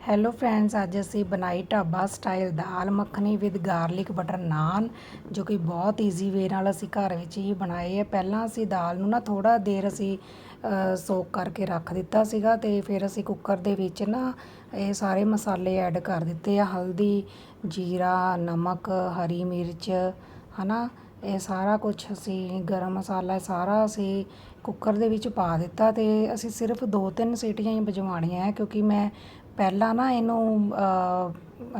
Hello friends ਅੱਜ ਅਸੀਂ ਬਣਾਈ dhaba style dal makhani with garlic butter naan ਜੋ ਕਿ ਬਹੁਤ ਈਜ਼ੀ ਵੇ ਨਾਲ ਅਸੀਂ ਘਰ ਵਿੱਚ ਹੀ ਬਣਾਏ ਹੈ ਪਹਿਲਾਂ ਅਸੀਂ ਦਾਲ ਨੂੰ ਨਾ ਥੋੜਾ ਦੇਰ ਅਸੀਂ ਸੋਕ ਕਰਕੇ ਰੱਖ ਦਿੱਤਾ ਸੀਗਾ ਤੇ ਫਿਰ ਅਸੀਂ ਕੁੱਕਰ ਦੇ ਵਿੱਚ ਨਾ ਇਹ ਸਾਰੇ ਮਸਾਲੇ ਐਡ ਕਰ ਦਿੱਤੇ ਆ। ਹਲਦੀ, ਜੀਰਾ, ਨਮਕ, ਹਰੀ ਮਿਰਚ, ਹਨਾ? ਇਹ ਸਾਰਾ ਕੁਝ ਅਸੀਂ ਗਰਮ ਮਸਾਲਾ ਸਾਰਾ ਅਸੀਂ ਕੁੱਕਰ ਦੇ ਵਿੱਚ ਪਾ ਦਿੱਤਾ ਤੇ ਅਸੀਂ ਸਿਰਫ ਦੋ ਤਿੰਨ ਸੀਟੀਆਂ ਹੀ ਵਜਵਾਉਣੀਆਂ ਹੈ ਕਿਉਂਕਿ ਮੈਂ ਪਹਿਲਾਂ ਨਾ ਇਹਨੂੰ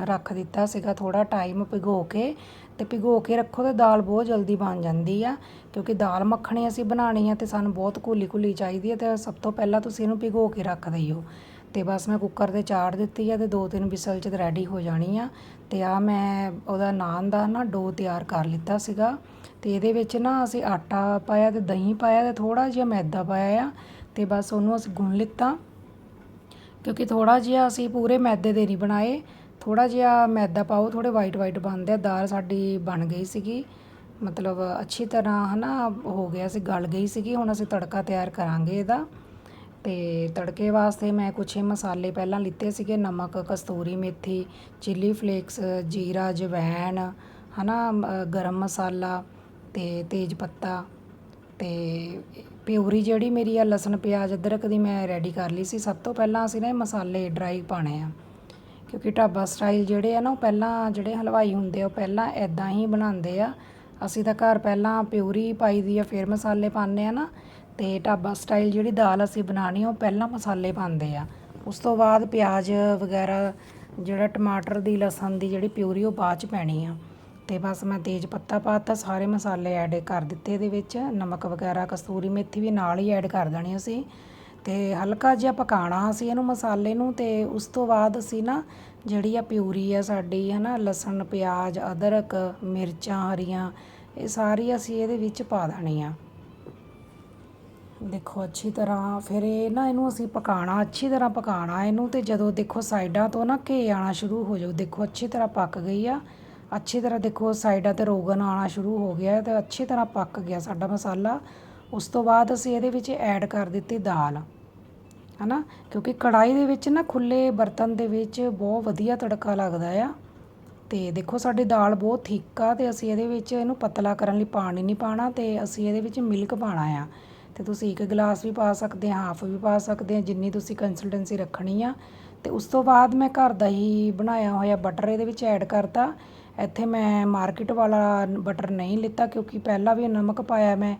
ਰੱਖ ਦਿੱਤਾ ਸੀਗਾ ਥੋੜ੍ਹਾ ਟਾਈਮ ਭਿਗੋ ਕੇ ਅਤੇ ਭਿਗੋ ਕੇ ਰੱਖੋ ਤਾਂ ਦਾਲ ਬਹੁਤ ਜਲਦੀ ਬਣ ਜਾਂਦੀ ਆ, ਕਿਉਂਕਿ ਦਾਲ ਮੱਖਣੀ ਅਸੀਂ ਬਣਾਉਣੀ ਆ ਅਤੇ ਸਾਨੂੰ ਬਹੁਤ ਘੁਲੀ ਘੁਲੀ ਚਾਹੀਦੀ ਹੈ ਅਤੇ ਸਭ ਤੋਂ ਪਹਿਲਾਂ ਤੁਸੀਂ ਇਹਨੂੰ ਭਿਗੋ ਕੇ ਰੱਖ ਦਈਓ ਅਤੇ ਬਸ ਮੈਂ ਕੁੱਕਰ ਤੇ ਚਾੜ ਦਿੱਤੀ ਆ ਅਤੇ ਦੋ ਤਿੰਨ ਵਿਸਲ 'ਚ ਰੈਡੀ ਹੋ ਜਾਣੀ ਆ। ਅਤੇ ਆ ਮੈਂ ਉਹਦਾ ਨਾਨ ਦਾ ਨਾ ਡੋ ਤਿਆਰ ਕਰ ਲਿੱਤਾ ਸੀਗਾ। ਅਤੇ ਇਹਦੇ ਵਿੱਚ ਨਾ ਅਸੀਂ ਆਟਾ ਪਾਇਆ ਅਤੇ ਦਹੀਂ ਪਾਇਆ ਅਤੇ ਥੋੜ੍ਹਾ ਜਿਹਾ ਮੈਦਾ ਪਾਇਆ ਆ। ਅਤੇ ਬਸ ਉਹਨੂੰ ਅਸੀਂ ਗੁੰਨ ਲਿੱਤਾ। ਕਿਉਂਕਿ ਥੋੜ੍ਹਾ ਜਿਹਾ ਅਸੀਂ ਪੂਰੇ ਮੈਦੇ ਦੇ ਨਹੀਂ ਬਣਾਏ। ਥੋੜ੍ਹਾ ਜਿਹਾ ਮੈਦਾ ਪਾਓ, ਥੋੜ੍ਹੇ ਵਾਈਟ ਵਾਈਟ ਬਣਦੇ ਆ। ਦਾਲ ਸਾਡੀ ਬਣ ਗਈ ਸੀਗੀ। ਮਤਲਬ ਅੱਛੀ ਤਰ੍ਹਾਂ ਹੈ ਨਾ ਹੋ ਗਿਆ ਸੀ, ਗਲ ਗਈ ਸੀਗੀ। ਹੁਣ ਅਸੀਂ ਤੜਕਾ ਤਿਆਰ ਕਰਾਂਗੇ ਇਹਦਾ। ਅਤੇ ਤੜਕੇ ਵਾਸਤੇ ਮੈਂ ਕੁਛ ਮਸਾਲੇ ਪਹਿਲਾਂ ਲਿੱਤੇ ਸੀਗੇ। ਨਮਕ, ਕਸਤੂਰੀ ਮੇਥੀ ਚਿੱਲੀ ਫਲੇਕਸ ਜੀਰਾ ਜਵੈਣ ਨਾ ਗਰਮ ਮਸਾਲਾ ਅਤੇ ਤੇਜ ਪੱਤਾ। ਅਤੇ ਪਿਊਰੀ ਜਿਹੜੀ ਮੇਰੀ ਆ ਲਸਣ, ਪਿਆਜ਼, ਅਦਰਕ ਦੀ ਮੈਂ ਰੈਡੀ ਕਰ ਲਈ ਸੀ। ਸਭ ਤੋਂ ਪਹਿਲਾਂ ਅਸੀਂ ਨਾ ਇਹ ਮਸਾਲੇ ਡਰਾਈ ਪਾਣੇ ਆ। ਕਿਉਂਕਿ ਢਾਬਾ ਸਟਾਈਲ ਜਿਹੜੇ ਆ ਨਾ, ਉਹ ਪਹਿਲਾਂ ਜਿਹੜੇ ਹਲਵਾਈ ਹੁੰਦੇ ਆ, ਉਹ ਪਹਿਲਾਂ ਐਦਾਂ ਹੀ ਬਣਾਉਂਦੇ ਆ। ਅਸੀਂ ਤਾਂ ਘਰ ਪਹਿਲਾਂ ਪਿਉਰੀ ਪਾਈ ਦੀ ਆ, ਫਿਰ ਮਸਾਲੇ ਪਾਉਂਦੇ ਆ ਨਾ। ਅਤੇ ਢਾਬਾ ਸਟਾਈਲ ਜਿਹੜੀ ਦਾਲ ਅਸੀਂ ਬਣਾਉਣੀ ਉਹ ਪਹਿਲਾਂ ਮਸਾਲੇ ਪਾਉਂਦੇ ਆ। ਉਸ ਤੋਂ ਬਾਅਦ ਪਿਆਜ਼ ਵਗੈਰਾ, ਜਿਹੜਾ ਟਮਾਟਰ ਦੀ, ਲਸਣ ਦੀ ਜਿਹੜੀ ਪਿਉਰੀ ਉਹ ਬਾਅਦ ਚ ਪੈਣੀ ਆ। ਤੇ ਬਸ ਮੈਂ ਤੇਜ ਪੱਤਾ ਪਾਤਾ, ਸਾਰੇ ਮਸਾਲੇ ਐਡ ਕਰ ਦਿੱਤੇ ਇਹਦੇ ਵਿੱਚ। ਨਮਕ ਵਗੈਰਾ ਕਸਤੂਰੀ ਮੇਥੀ ਵੀ ਨਾਲ ਹੀ ਐਡ ਕਰ ਦੇਣੀ ਅਸੀਂ। ਤੇ ਹਲਕਾ ਜਿਹਾ ਪਕਾਣਾ ਅਸੀਂ ਇਹਨੂੰ ਮਸਾਲੇ ਨੂੰ ਤੇ ਉਸ ਤੋਂ ਬਾਅਦ ਅਸੀਂ ਨਾ ਜਿਹੜੀ ਆ ਪਿਊਰੀ ਆ ਸਾਡੀ ਹੈ ਨਾ, ਲਸਣ, ਪਿਆਜ਼, ਅਦਰਕ, ਮਿਰਚਾਂ, ਹਰੀਆਂ, ਇਹ ਸਾਰੀ ਅਸੀਂ ਇਹਦੇ ਵਿੱਚ ਪਾ ਦੇਣੀ ਆ। ਦੇਖੋ ਅੱਛੀ ਤਰ੍ਹਾਂ ਫਿਰ ਇਹ ਨਾ ਇਹਨੂੰ ਅਸੀਂ ਪਕਾਣਾ ਅੱਛੀ ਤਰ੍ਹਾਂ ਪਕਾਣਾ ਇਹਨੂੰ ਤੇ ਜਦੋਂ ਦੇਖੋ ਸਾਈਡਾਂ ਤੋਂ ਨਾ ਘੇ ਆਣਾ ਸ਼ੁਰੂ ਹੋ ਜਾਊ। ਦੇਖੋ ਅੱਛੀ ਤਰ੍ਹਾਂ ਪੱਕ ਗਈ ਆ। ਅੱਛੀ ਤਰ੍ਹਾਂ ਦੇਖੋ, ਸਾਈਡਾਂ ਤੇ ਰੋਗਨ ਆਣਾ ਸ਼ੁਰੂ ਹੋ ਗਿਆ ਤੇ ਅੱਛੀ ਤਰ੍ਹਾਂ ਪੱਕ ਗਿਆ ਸਾਡਾ ਮਸਾਲਾ। ਉਸ ਤੋਂ ਬਾਅਦ ਅਸੀਂ ਇਹਦੇ ਵਿੱਚ ਐਡ ਕਰ ਦਿੱਤੀ ਦਾਲ, ਹਨਾ? ਕਿਉਂਕਿ ਕੜਾਈ ਦੇ ਵਿੱਚ ਨਾ ਖੁੱਲੇ ਬਰਤਨ ਦੇ ਵਿੱਚ ਬਹੁਤ ਵਧੀਆ ਤੜਕਾ ਲੱਗਦਾ ਆ। ਤੇ ਦੇਖੋ, ਸਾਡੀ ਦਾਲ ਬਹੁਤ ਥਿੱਕ ਆ ਤੇ ਅਸੀਂ ਇਹਦੇ ਵਿੱਚ ਇਹਨੂੰ ਪਤਲਾ ਕਰਨ ਲਈ ਪਾਣੀ ਨਹੀਂ ਪਾਣਾ ਤੇ ਅਸੀਂ ਇਹਦੇ ਵਿੱਚ ਮਿਲਕ ਪਾਣਾ ਆ। ਤੇ ਤੁਸੀਂ ਇੱਕ ਗਲਾਸ ਵੀ ਪਾ ਸਕਦੇ ਆ ਹਾਫ ਵੀ ਪਾ ਸਕਦੇ ਆ, ਜਿੰਨੀ ਤੁਸੀਂ ਕੰਸਿਸਟੈਂਸੀ ਰੱਖਣੀ ਆ। ਤੇ ਉਸ ਤੋਂ ਬਾਅਦ ਮੈਂ ਘਰ ਦਾ ਹੀ ਬਣਾਇਆ ਹੋਇਆ ਬਟਰ ਇਹਦੇ ਵਿੱਚ ਐਡ ਕਰਤਾ। ਇੱਥੇ ਮੈਂ ਮਾਰਕੀਟ ਵਾਲਾ ਬਟਰ ਨਹੀਂ ਲਿੱਤਾ ਕਿਉਂਕਿ ਪਹਿਲਾਂ ਵੀ ਨਮਕ ਪਾਇਆ ਮੈਂ,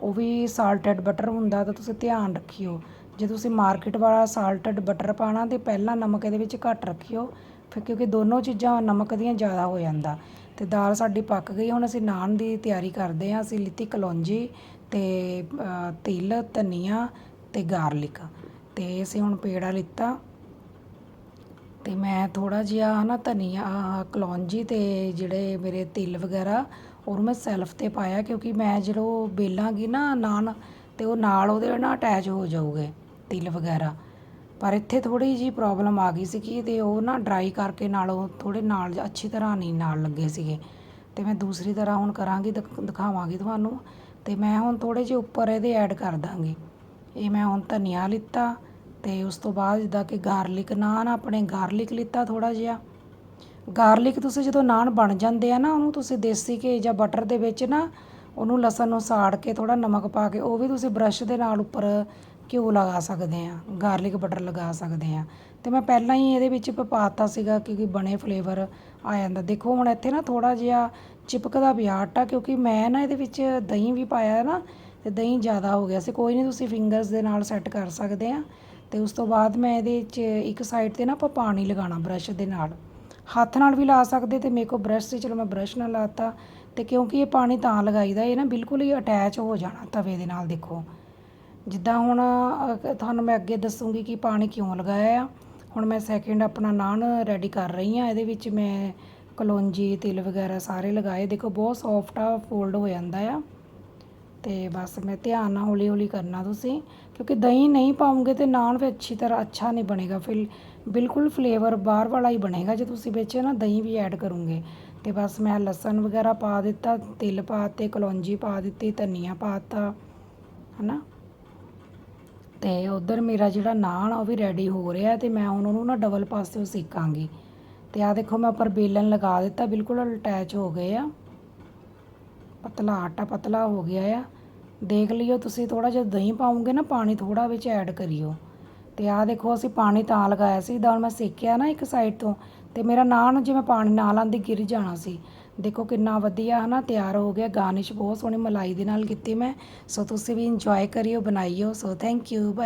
ਉਹ ਵੀ ਸਾਲਟਡ ਬਟਰ ਹੁੰਦਾ ਤਾਂ ਤੁਸੀਂ ਧਿਆਨ ਰੱਖਿਓ। ਜੇ ਤੁਸੀਂ ਮਾਰਕੀਟ ਵਾਲਾ ਸਾਲਟਡ ਬਟਰ ਪਾਣਾ ਤੇ ਪਹਿਲਾਂ ਨਮਕ ਇਹਦੇ ਵਿੱਚ ਘੱਟ ਰੱਖਿਓ, ਫਿਰ ਕਿਉਂਕਿ ਦੋਨੋਂ ਚੀਜ਼ਾਂ ਨਮਕ ਦੀਆਂ ਜ਼ਿਆਦਾ ਹੋ ਜਾਂਦਾ। ਤੇ ਦਾਲ ਸਾਡੀ ਪੱਕ ਗਈ, ਹੁਣ ਅਸੀਂ ਨਾਨ ਦੀ ਤਿਆਰੀ ਕਰਦੇ ਹਾਂ, ਅਸੀਂ ਲਿੱਤੀ ਕਲੌਂਜੀ ਤੇ ਤਿਲ, ਧਨੀਆ ਤੇ ਗਾਰਲਿਕ। ਤੇ ਅਸੀਂ ਹੁਣ ਪੇੜਾ ਲਿੱਤਾ। ਅਤੇ ਮੈਂ ਥੋੜ੍ਹਾ ਜਿਹਾ ਹੈ ਨਾ ਧਨੀਆ, ਕਲੌਂਜੀ ਅਤੇ ਜਿਹੜੇ ਮੇਰੇ ਤਿਲ ਵਗੈਰਾ, ਉਹਨੂੰ ਮੈਂ ਸੈਲਫ ਤੇ ਪਾਇਆ ਕਿਉਂਕਿ ਮੈਂ ਜਦੋਂ ਬੇਲਾਂਗੀ ਨਾ ਨਾਨ ਅਤੇ ਉਹ ਨਾਲ ਉਹਦੇ ਨਾ ਅਟੈਚ ਹੋ ਜਾਊਗੇ ਤਿਲ ਵਗੈਰਾ। ਪਰ ਇੱਥੇ ਥੋੜ੍ਹੀ ਜਿਹੀ ਪ੍ਰੋਬਲਮ ਆ ਗਈ ਸੀ ਕਿ ਤੇ ਉਹ ਨਾ ਡਰਾਈ ਕਰਕੇ ਨਾਲੋਂ ਥੋੜ੍ਹੇ ਨਾਲ ਅੱਛੀ ਤਰ੍ਹਾਂ ਨਹੀਂ ਨਾਲ ਲੱਗੇ ਸੀਗੇ। ਅਤੇ ਮੈਂ ਦੂਸਰੀ ਤਰ੍ਹਾਂ ਹੁਣ ਕਰਾਂਗੀ, ਦਿਖ, ਦਿਖਾਵਾਂਗੀ ਤੁਹਾਨੂੰ। ਅਤੇ ਮੈਂ ਹੁਣ ਥੋੜ੍ਹੇ ਜਿਹੇ ਉੱਪਰ ਇਹਦੇ ਐਡ ਕਰ ਦਾਂਗੀ। ਇਹ ਮੈਂ ਹੁਣ ਧਨੀਆ ਲਿੱਤਾ ਅਤੇ ਉਸ ਤੋਂ ਬਾਅਦ ਜਿੱਦਾਂ ਕਿ ਗਾਰਲਿਕ, ਨਾਨ ਆਪਣੇ ਗਾਰਲਿਕ ਲਿੱਤਾ ਥੋੜ੍ਹਾ ਜਿਹਾ। ਗਾਰਲਿਕ ਤੁਸੀਂ ਜਦੋਂ ਨਾਨ ਬਣ ਜਾਂਦੇ ਆ ਨਾ, ਉਹਨੂੰ ਤੁਸੀਂ ਦੇਸੀ ਘੀ ਜਾਂ ਬਟਰ ਦੇ ਵਿੱਚ ਨਾ ਉਹਨੂੰ ਲਸਣ ਨੂੰ ਸਾੜ ਕੇ ਥੋੜ੍ਹਾ ਨਮਕ ਪਾ ਕੇ ਉਹ ਵੀ ਤੁਸੀਂ ਬ੍ਰਸ਼ ਦੇ ਨਾਲ ਉੱਪਰ ਘਿਓ ਲਗਾ ਸਕਦੇ ਆ, ਗਾਰਲਿਕ ਬਟਰ ਲਗਾ ਸਕਦੇ ਆ। ਅਤੇ ਮੈਂ ਪਹਿਲਾਂ ਹੀ ਇਹਦੇ ਵਿੱਚ ਪਾਤਾ ਸੀਗਾ ਕਿਉਂਕਿ ਬਣੇ ਫਲੇਵਰ ਆ ਜਾਂਦਾ। ਦੇਖੋ ਹੁਣ ਇੱਥੇ ਨਾ ਥੋੜ੍ਹਾ ਜਿਹਾ ਚਿਪਕਦਾ ਪਿਆ ਆਟਾ ਕਿਉਂਕਿ ਮੈਂ ਨਾ ਇਹਦੇ ਵਿੱਚ ਦਹੀਂ ਵੀ ਪਾਇਆ ਨਾ ਅਤੇ ਦਹੀਂ ਜ਼ਿਆਦਾ ਹੋ ਗਿਆ ਸੀ। ਕੋਈ ਨਹੀਂ, ਤੁਸੀਂ ਫਿੰਗਰਸ ਦੇ ਨਾਲ ਸੈੱਟ ਕਰ ਸਕਦੇ ਆ। ਤੇ ਉਸ ਤੋਂ ਬਾਅਦ ਮੈਂ ਇਹਦੇ 'ਚ ਇੱਕ ਸਾਈਡ ਤੇ ਨਾ ਆਪਾਂ ਪਾਣੀ ਲਗਾਉਣਾ ਬ੍ਰਸ਼ ਦੇ ਨਾਲ। ਹੱਥ ਨਾਲ ਵੀ ਲਾ ਸਕਦੇ ਤੇ ਮੇਰੇ ਕੋਲ ਬ੍ਰਸ਼ ਸੀ, ਚਲੋ ਮੈਂ ਬ੍ਰਸ਼ ਨਾਲ ਲਾਤਾ ਤੇ ਕਿਉਂਕਿ ਇਹ ਪਾਣੀ ਤਾਂ ਲਗਾਈਦਾ, ਇਹ ਨਾ ਬਿਲਕੁਲ ਹੀ ਅਟੈਚ ਹੋ ਜਾਣਾ ਤਵੇ ਦੇ ਨਾਲ ਦੇਖੋ। ਜਿੱਦਾਂ ਹੁਣ ਤੁਹਾਨੂੰ ਮੈਂ ਅੱਗੇ ਦੱਸੂਗੀ ਕਿ ਪਾਣੀ ਕਿਉਂ ਲਗਾਇਆ ਆ। ਹੁਣ ਮੈਂ ਸੈਕਿੰਡ ਆਪਣਾ ਨਾਨ ਰੈਡੀ ਕਰ ਰਹੀ ਆ ਇਹਦੇ ਵਿੱਚ ਮੈਂ ਕਲੋਂਜੀ, ਤਿਲ ਵਗੈਰਾ ਸਾਰੇ ਲਗਾਏ। ਦੇਖੋ ਬਹੁਤ ਸੌਫਟ ਆ ਫੋਲਡ ਹੋ ਜਾਂਦਾ ਆ। ਤੇ ਬਸ ਮੈਂ ਧਿਆਨ ਨਾਲ ਹੌਲੀ ਹੌਲੀ ਕਰਨਾ ਤੁਸੀਂ, ਕਿਉਂਕਿ ਦਹੀਂ ਨਹੀਂ ਪਾਉਂਗੇ ਤੇ ਨਾਨ ਫਿਰ ਅੱਛੀ ਤਰ੍ਹਾਂ ਅੱਛਾ ਨਹੀਂ ਬਣੇਗਾ, ਫਿਰ ਬਿਲਕੁਲ ਫਲੇਵਰ ਬਾਹਰ ਵਾਲਾ ਹੀ ਬਣੇਗਾ, ਜੇ ਤੁਸੀਂ ਵਿੱਚ ਨਾ ਦਹੀਂ ਵੀ ਐਡ ਕਰੋਗੇ। ਤੇ ਬਸ ਮੈਂ ਲਸਣ ਵਗੈਰਾ ਪਾ ਦਿੱਤਾ, ਤਿਲ ਪਾਤੇ ਕਲੌਂਜੀ ਪਾ ਦਿੱਤੀ, ਧਨੀਆ ਪਾਤਾ ਹਨਾ? ਤੇ ਉਧਰ ਮੇਰਾ ਜਿਹੜਾ ਨਾਨ ਉਹ ਵੀ ਰੈਡੀ ਹੋ ਰਿਹਾ ਤੇ ਮੈਂ ਹੁਣ ਉਹਨੂੰ ਨਾ ਡਬਲ ਪਾਸਿਓਂ ਸੇਕਾਂਗੀ। ਤੇ ਆ ਦੇਖੋ ਮੈਂ ਉੱਪਰ ਬੇਲਣ ਲਗਾ ਦਿੱਤਾ, ਬਿਲਕੁਲ ਅਟੈਚ ਹੋ ਗਏ ਆ। ਪਤਲਾ ਆਟਾ ਪਤਲਾ ਹੋ ਗਿਆ ਆ। ਦੇਖ ਲਿਓ ਤੁਸੀਂ ਥੋੜਾ ਜਿਹਾ ਦਹੀਂ ਪਾਉਂਗੇ ਨਾ, ਪਾਣੀ ਥੋੜਾ ਵਿੱਚ ਐਡ ਕਰਿਓ। ਤੇ ਆ ਦੇਖੋ, ਅਸੀਂ ਪਾਣੀ ਤਾਂ ਲਗਾਇਆ ਸੀ ਦਾਲ ਮੈਂ ਸੇਕਿਆ ਨਾ ਇੱਕ ਸਾਈਡ ਤੋਂ, ਤੇ ਮੇਰਾ ਨਾਨ ਜਿਵੇਂ ਪਾਣੀ ਨਾਲ ਆਂਦੀ ਗਿਰ ਜਾਣਾ ਸੀ। ਦੇਖੋ ਕਿੰਨਾ ਵਧੀਆ ਹਨਾ, ਤਿਆਰ ਹੋ ਗਿਆ ਗਾਰਨਿਸ਼ ਬਹੁਤ ਸੋਹਣੀ ਮਲਾਈ ਦੇ ਨਾਲ ਕੀਤੀ ਮੈਂ। ਸੋ ਤੁਸੀਂ ਵੀ ਇੰਜੋਏ ਕਰਿਓ, ਬਣਾਈਓ। So thank you bye